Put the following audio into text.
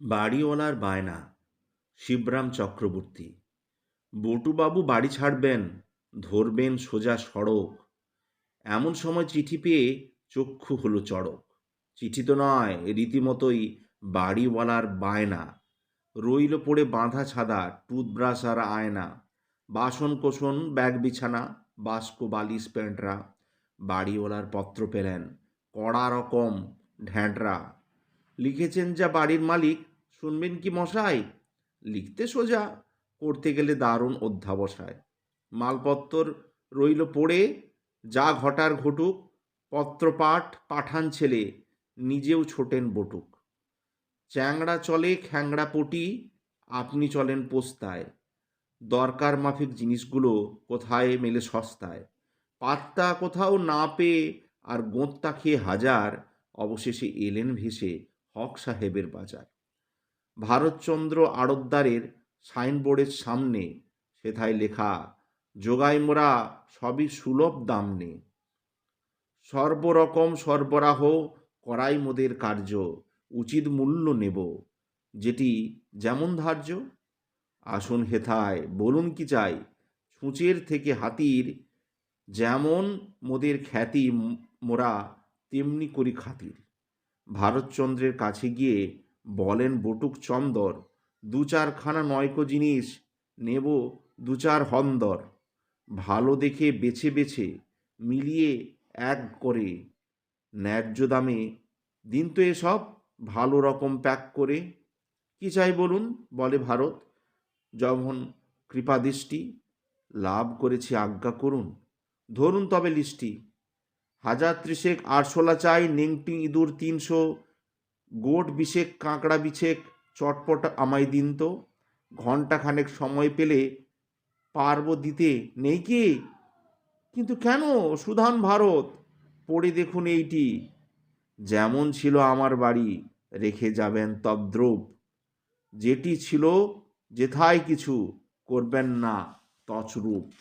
বাড়িওয়ালার বায়না, শিবরাম চক্রবর্তী। বটুবাবু বাড়ি ছাড়বেন, ধরবেন সোজা সড়ক। এমন সময় চিঠি পেয়ে চক্ষু হলো চড়ক। চিঠি তো নয়, রীতিমতোই বাড়িওয়ালার বায়না। রইল পড়ে বাঁধা ছাদা, টুথব্রাশ আর আয়না। বাসন কোসন ব্যাগ বিছানা, বাস্ক, বালিশ, প্যান্টরা। বাড়িওয়ালার পত্র পেলেন, কড়া রকম, ঢ্যাঁটরা। লিখেছেন যা বাড়ির মালিক। শুনবেন কি মশাই? লিখতে সোজা, করতে গেলে দারুণ অধ্যাবসায়। মালপত্তর রইল পড়ে, যা ঘটার ঘটুক, পত্রপাঠ পাঠান ছেলে, নিজেও ছোটেন বটুক। চ্যাংড়া চলে খ্যাংড়া পটি, আপনি চলেন পোস্তায়। দরকার মাফিক জিনিসগুলো কোথায় মেলে সস্তায়। পাত্তা কোথাও না পেয়ে আর গোঁত্তা খেয়ে হাজার, অবশেষে এলেন ভেসে। হক সাহেবের বাজার। ভারতচন্দ্র আড়তদারের সাইনবোর্ডের সামনে সেথায় লেখা যোগাই মোরা সবই সুলভ দাম নে। সর্বরকম সরবরাহ করাই মোদের কার্য, উচিত মূল্য নেব। যেটি যেমন ধার্য। আসুন হেথায় বলুন কি চাই, ছুঁচের থেকে হাতির যেমন মোদের খ্যাতি মোরা, তেমনি করি খাতির। ভারতচন্দ্রের কাছে গিয়ে বলেন, বটুক চন্দর, দু চারখানা নয়কো জিনিস নেব, দু চার হন্দর। ভালো দেখে বেছে বেছে, মিলিয়ে এক করে। ন্যায্য দামে দিন তো এসব, ভালো রকম প্যাক করে। কি চাই বলুন? বলে ভারত। যখন কৃপাদৃষ্টি লাভ করেছি আজ্ঞা করুন। ধরুন তবে লিস্টি হাজার ত্রিশেক আরশোলা চাই, নিংটি ইঁদুর তিনশো, গোট বিশেক, কাঁকড়া বিছেক চটপট আমায় দিন তো। ঘন্টাখানেক সময় পেলে পারব দিতে। নেই কি? কিন্তু কেন? সুধান ভারত, পড়ে দেখুন এইটি। যেমন ছিল আমার বাড়ি, রেখে যাবেন তদ্রূপ যেটি ছিল, যেথায় কিছু করবেন না তছরূপ।